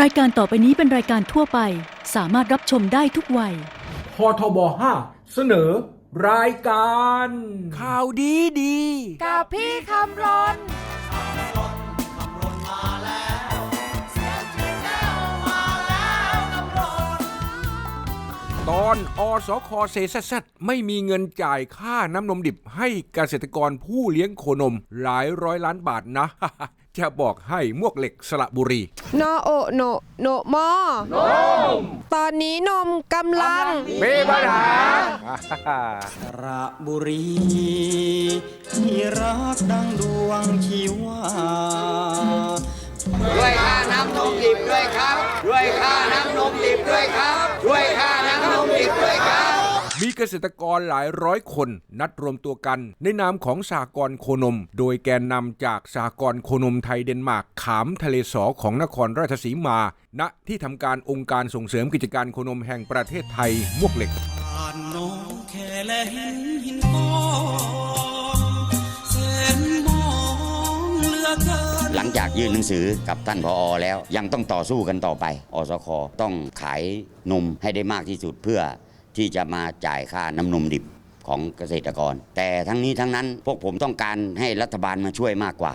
รายการต่อไปนี้เป็นรายการทั่วไป สามารถรับชมได้ทุกวัย พทบ5เสนอ รายการ ข่าวดีดี กับพี่คำรนตอนอสคเซซัดไม่มีเงินจ่ายค่าน้ำนมดิบให้เกษตรกรผู้เลี้ยงโคนมหลายร้อยล้านบาทนะ จะบอกให้มวกเหล็กสระบุรี โนโอโนโนมอตอนนี้นมกำลัง มีปัญหาสระบุรีที่รักดังดวงชีวาด้วยค่าน้ำนมดิบด้วยครับ ด้วยค่าน้ำนมดิบด้วยครับ ด้วยค่าน้ำนมดิบด้วยครับ มี เกษตรกรหลายร้อยคน นัดรวมตัวกัน ในนามของสากรโคนม โดยแกนนำจากสากรโคนมไทยเดนมาร์กขามทะเลสอของนครราชสีมา ณที่ทำการองค์การส่งเสริมกิจการโคนมแห่งประเทศไทยมวกเหล็กผ่านน้องแค่และเห็นหินก้อนแสนมองเหลือเกินหลังจากยื่นหนังสือกับท่านพออแล้วยังต้องต่อสู้กันต่อไป อสคต้องขายนมให้ได้มากที่สุดเพื่อ ที่จะมาจ่ายค่าน้ำนมดิบของเกษตรกร แต่ทั้งนี้ทั้งนั้นพวกผมต้องการให้รัฐบาลมาช่วยมากกว่า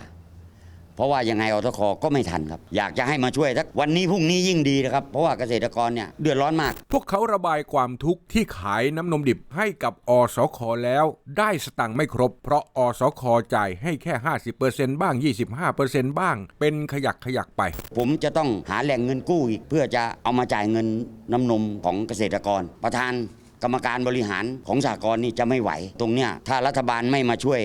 เพราะว่ายังไงอสคก็ไม่ทันครับ อยากจะให้มาช่วยสักวันนี้พรุ่งนี้ยิ่งดีนะครับ เพราะว่าเกษตรกรเนี่ยเดือดร้อนมาก พวกเขาระบายความทุกข์ที่ขายน้ำนมดิบให้กับอสคแล้ว ได้สตังค์ไม่ครบ เพราะอสคจ่ายให้แค่ 50%บ้าง 25%บ้าง เป็นขยักขยักไป ผมจะต้องหาแหล่งเงินกู้อีก เพื่อจะเอามาจ่ายเงินน้ำนมของเกษตรกร ประธานกรรมการบริหารของสากลนี่จะไม่ไหว ตรงเนี้ยถ้ารัฐบาลไม่มาช่วย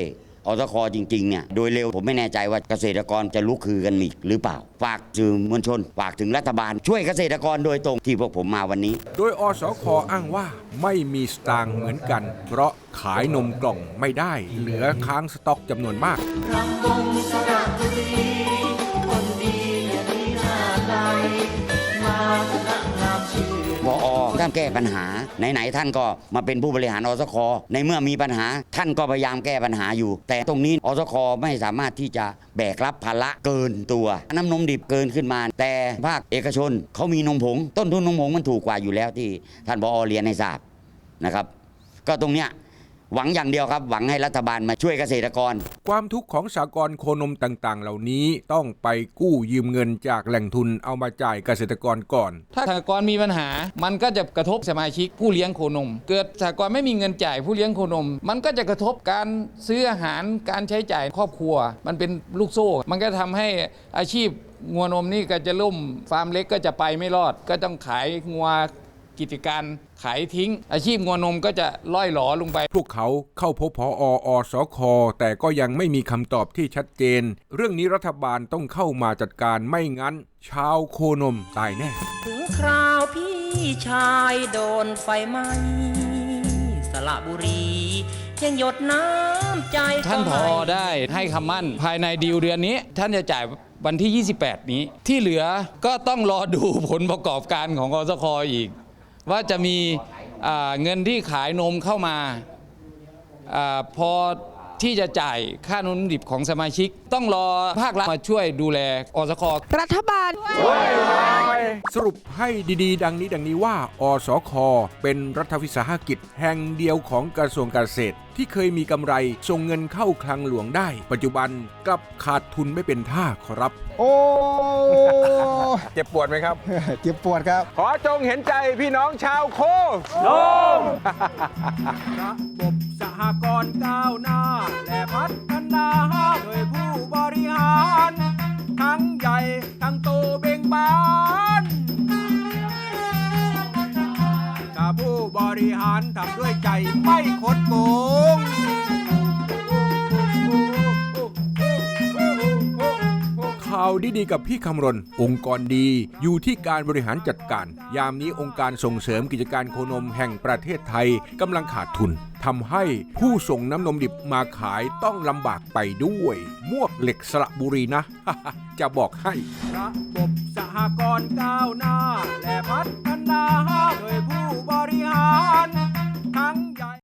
อสคจริงๆเนี่ยโดยเร็วผมไม่แน่ใจว่าเกษตรกรจะลุกคือกันอีกหรือเปล่า ฝากสื่อมวลชน ฝากถึงรัฐบาล ช่วยเกษตรกรโดยตรงที่พวกผมมาวันนี้ โดยอสคอ้างว่าไม่มีสตางค์เหมือนกัน เพราะขายนมกล่องไม่ได้ เหลือค้างสต็อกจำนวนมาก อท่านแก้ปัญหาไหนๆท่านก็มาเป็นผู้บริหารอสคในเมื่อมีปัญหาท่านก็พยายามแก้ปัญหาอยู่ แต่ตรงนี้อสคไม่สามารถที่จะแบกรับภาระเกินตัว น้ำนมดิบเกินขึ้นมา แต่ภาคเอกชนเขามีนมผง ต้นทุนนมผงมันถูกกว่าอยู่แล้วที่ท่านบอเรียนให้ทราบนะครับ ก็ตรงเนี้ย หวังอย่างเดียวครับ หวังให้รัฐบาลมาช่วยเกษตรกร ความทุกข์ของสากลโคนมต่างๆ เหล่านี้ต้องไปกู้ยืมเงินจากแหล่งทุนเอามาจ่ายเกษตรกรก่อน ถ้าสหกรณ์มีปัญหา มันก็จะกระทบสมาชิกผู้เลี้ยงโคนม เกิดสหกรณ์ไม่มีเงินจ่ายผู้เลี้ยงโคนม มันก็จะกระทบการซื้ออาหารการใช้จ่ายครอบครัว มันเป็นลูกโซ่ มันก็ทำให้อาชีพงัวนมนี่ก็จะล่มฟาร์มเล็กก็จะไปไม่รอด ก็ต้องขายงัว กิจการขายทิ้ง อาชีพงัวนมก็จะล่อยหลอลงไป พวกเขาเข้าพบพออสคแต่ก็ยังไม่มีคำตอบที่ชัดเจน เรื่องนี้รัฐบาลต้องเข้ามาจัดการไม่งั้น ชาวโคนมตายแน่ ถึงคราวพี่ชายโดนไฟไหม้สระบุรียังหยดน้ำใจท่านผก็อไม่ได้ให้คำมั่นภายในดีลเดือนนี้ ท่านจะจ่ายวันที่ 28 นี้ ที่เหลือก็ต้องรอดูผลประกอบการของอสคอีก ว่าจะมีอ่าเงินที่ขายนมเข้ามาอาพอที่จะจ่ายค่านมดิบของสมาชิก ต้องรอภาครัฐมาช่วยดูแลอสครัฐบาล สรุปให้ดีๆ ดังนี้ดังนี้ว่า อสค เป็นรัฐวิสาหกิจแห่งเดียวของกระทรวงเกษตร ที่เคยมีกำไรส่งเงินเข้าคลังหลวงได้ ปัจจุบันกลับขาดทุนไม่เป็นท่าขอรับ โอ้ เจ็บปวดไหมครับ เจ็บปวดครับ ขอจงเห็นใจพี่น้องชาวโคลมระบบสหกรณ์ก้าวหน้า และพัฒนาโดยผู้บริหาร ทั้งใหญ่ทั้งโตเบ่งบานถ้าผู้บริหารทำด้วยใจไม่คดโกง ข่าดีๆกับพี่คำรณ องค์กรดีอยู่ที่การบริหารจัดการ ยามนี้องค์การส่งเสริมกิจการโคนมแห่งประเทศไทยกำลังขาดทุนทำให้ผู้ส่งน้ำนมดิบมาขายต้องลำบากไปด้วย มวกเหล็กสระบุรีนะ จะบอกให้ระบบสหกรณ์ก้าวหน้า และพัฒนาโดยผู้บริหารทั้ง